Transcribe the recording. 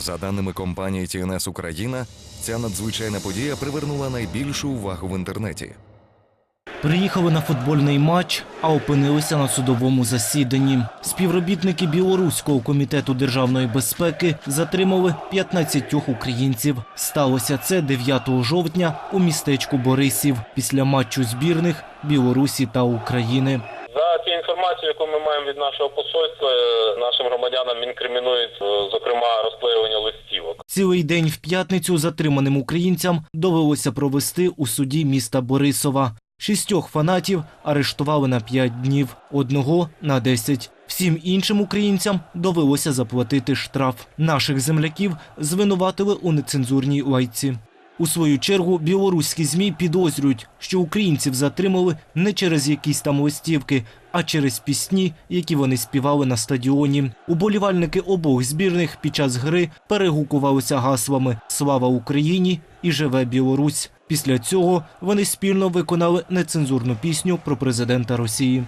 За даними компанії TNS Україна, ця надзвичайна подія привернула найбільшу увагу в інтернеті. Приїхали на футбольний матч, а опинилися на судовому засіданні. Співробітники Білоруського комітету державної безпеки затримали 15 українців. Сталося це 9 жовтня у містечку Борисів після матчу збірних Білорусі та України. За тією інформацією, яку ми маємо від нашого посольства, е, нашим громадянам інкримінують, е, зокрема, листівок. Цілий день в п'ятницю затриманим українцям довелося провести у суді міста Борисова. Шістьох фанатів арештували на п'ять днів, одного на десять. Всім іншим українцям довелося заплатити штраф. Наших земляків звинуватили у нецензурній лайці. У свою чергу білоруські змі підозрюють, що українців затримали не через якісь там листівки, а через пісні, які вони співали на стадіоні. Уболівальники обох збірних під час гри перегукувалися гаслами Слава Україні і Живе Білорусь. Після цього вони спільно виконали нецензурну пісню про президента Росії.